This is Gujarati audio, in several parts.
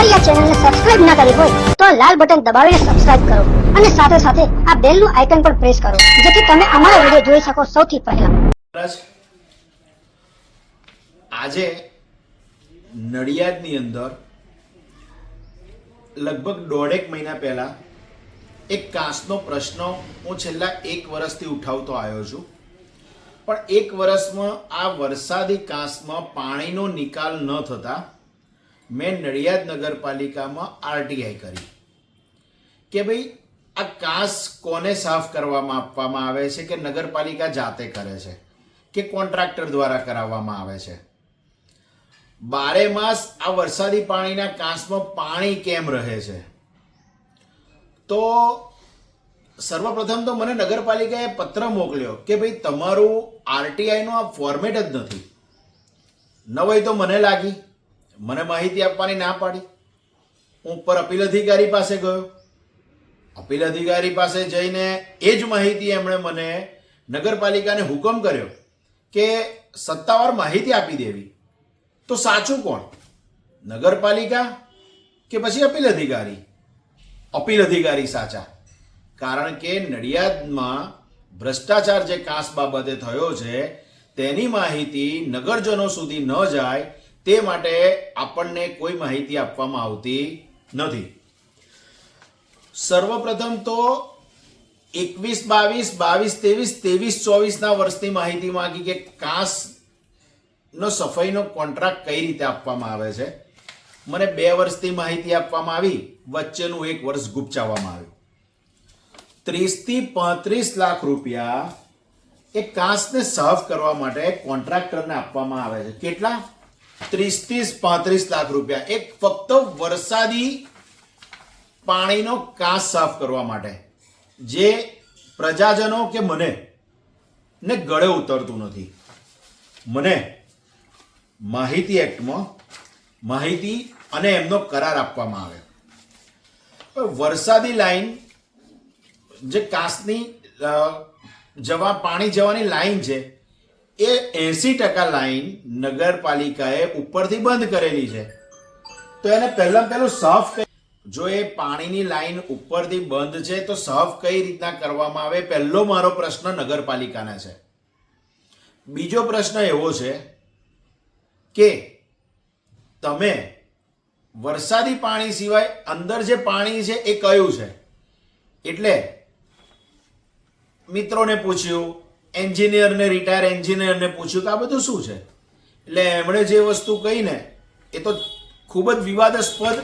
અમારી આ ચેનલને સબસ્ક્રાઇબ ના કરી હોય, તો લાલ બટન દબાવીને સબસ્ક્રાઇબ કરો અને સાથે સાથે આ બેલનું આઇકન પણ પ્રેસ કરો, જેથી તમે અમારા વીડિયો જોઈ શકો સૌથી પહેલા. આજે નડિયાદની અંદર લગભગ દોઢેક મહિના પહેલા એક કાંસનો પ્રશ્ન હું છેલ્લા એક વર્ષથી ઉઠાવતો આવ્યો છું. પણ એક વર્ષમાં આ વરસાદી કાંસમાં પાણીનો નિકાલ ન થતા મેં નડિયાદ નગરપાલિકામાં આરટીઆઈ કરી. કે ભાઈ, આ કાસ કોને સાફ કરવામાં આપવામાં આવે છે કે નગરપાલિકા જાતે કરે છે? કે કોન્ટ્રાક્ટર દ્વારા કરાવવામાં આવે છે? બારે માસ આ વરસાદી પાણીના કાંસમાં પાણી કેમ રહે છે? તો સર્વપ્રથમ તો મને નગરપાલિકાએ પત્ર મોકલ્યો કે ભાઈ, તમારું આરટીઆઈનું આ ફોર્મેટ જ નથી. ન હોય તો મને લાગી. મને માહિતી આપવાની ના પાડી. હું ઉપર અપીલ અધિકારી પાસે ગયો. અપીલ અધિકારી પાસે જઈને એ જ માહિતી એમણે મને નગરપાલિકાને હુકમ કર્યો કે સત્તાવાર માહિતી આપી દેવી. તો સાચું કોણ? નગરપાલિકા કે પછી અપીલ અધિકારી? અપીલ અધિકારી સાચા. કારણ કે નડિયાદમાં ભ્રષ્ટાચાર જે કાસ બાબતે થયો છે, તેની માહિતી નગરજનો સુધી ન જાય તે માટે આપણને કોઈ માહિતી આપવામાં આવતી નથી. સર્વપ્રથમ તો એકવીસ, બાવીસ બાવીસ, ત્રેવીસ ત્રેવીસ, ચોવીસના વર્ષની માહિતી માંગી કે કાંસ નો સફાઈનો કોન્ટ્રાક્ટ કઈ રીતે આપવામાં આવે છે. મને બે વર્ષની માહિતી આપવામાં આવી, વચ્ચેનું એક વર્ષ ગુપચાવવામાં આવ્યું. ત્રીસથી પાંત્રીસ લાખ રૂપિયા એ કાંસને સાફ કરવા માટે કોન્ટ્રાક્ટરને આપવામાં આવે છે. કેટલા? ત્રીસથી પાંત્રીસ લાખ રૂપિયા. એક ફક્ત વરસાદી પાણીનો કાંસ સાફ કરવા માટે. જે પ્રજાજનો કે મને, ને ગળે ઉતરતું નથી. મને માહિતી એક્ટમાં, માહિતી અને એમનો કરાર આપવામાં આવે. વરસાદી લાઈન, જે કાંસની જવા, પાણી જવાની લાઈન છે એ એસી ટકા લાઈન નગરપાલિકાએ ઉપરથી બંધ કરેલી છે. તો એને પહેલા પહેલું સાફ જો એ પાણીની લાઈન ઉપરથી બંધ છે, તો સાફ કઈ રીતના કરવામાં આવે? પહેલો મારો પ્રશ્ન નગરપાલિકાને છે. બીજો પ્રશ્ન એવો છે કે તમે વરસાદી પાણી સિવાય અંદર જે પાણી છે એ કયું છે? એટલે મિત્રોને પૂછ્યું એન્જિનિયરને રિટાયર એન્જિનિયરને પૂછ્યું કે આ બધું શું છે? એટલે એમણે જે વસ્તુ કહી ને એ તો ખૂબ જ વિવાદાસ્પદ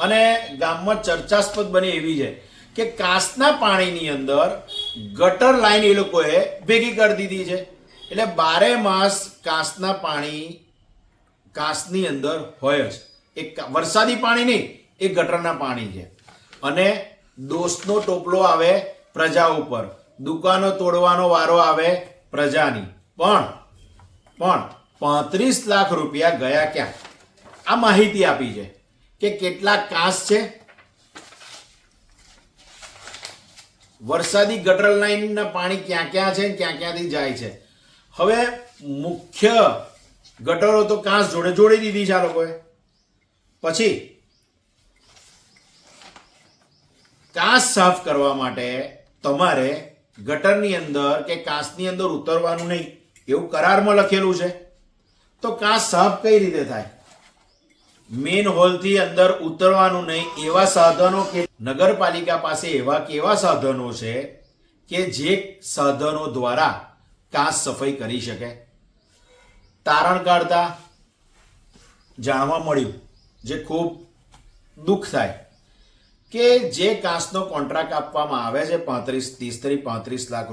અને ગામમાં ચર્ચાસ્પદ બની એવી છે કે કાંસના પાણીની અંદર ગટર લાઈન એ લોકોએ ભેગી કરી દીધી છે. એટલે બારે માસ કાંસના પાણી કાંસની અંદર હોય જ. એ વરસાદી પાણી નહીં, એ ગટરના પાણી છે. અને દોષનો ટોપલો આવે પ્રજા ઉપર. દુકાનો તોડવાનો વારો આવે પ્રજાની. પણ પણ પાંત્રીસ લાખ રૂપિયા ગયા ક્યાં? આ માહિતી આપી છે કે કેટલા કાંસ છે? વરસાદી ગટર લાઈનના પાણી ક્યાં ક્યાં છે ક્યાં ક્યાંથી જાય છે? હવે મુખ્ય ગટરો તો કાંસ જોડે જોડી દીધી છે આ લોકોએ. પછી, કાંસ સાફ કરવા માટે તમારે ગટરની અંદર કે કાંસની અંદર ઉતરવાનું નહીં. એવું કરારમાં લખેલું છે. તો કાંસ સાફ કઈ રીતે થાય? મેઇન હોલથી અંદર ઉતરવાનું નહીં. એવા સાધનો કે નગરપાલિકા પાસે એવા કેવા સાધનો છે કે જે સાધનો દ્વારા કાંસ સફાઈ કરી શકે? તારણ કાઢતા જાણવા મળ્યું જે ખૂબ દુઃખ થાય. કે જે કાંસનો કોન્ટ્રાક્ટ આપવામાં આવે છે પાંત્રીસ ત્રીસથી પાંત્રીસ લાખ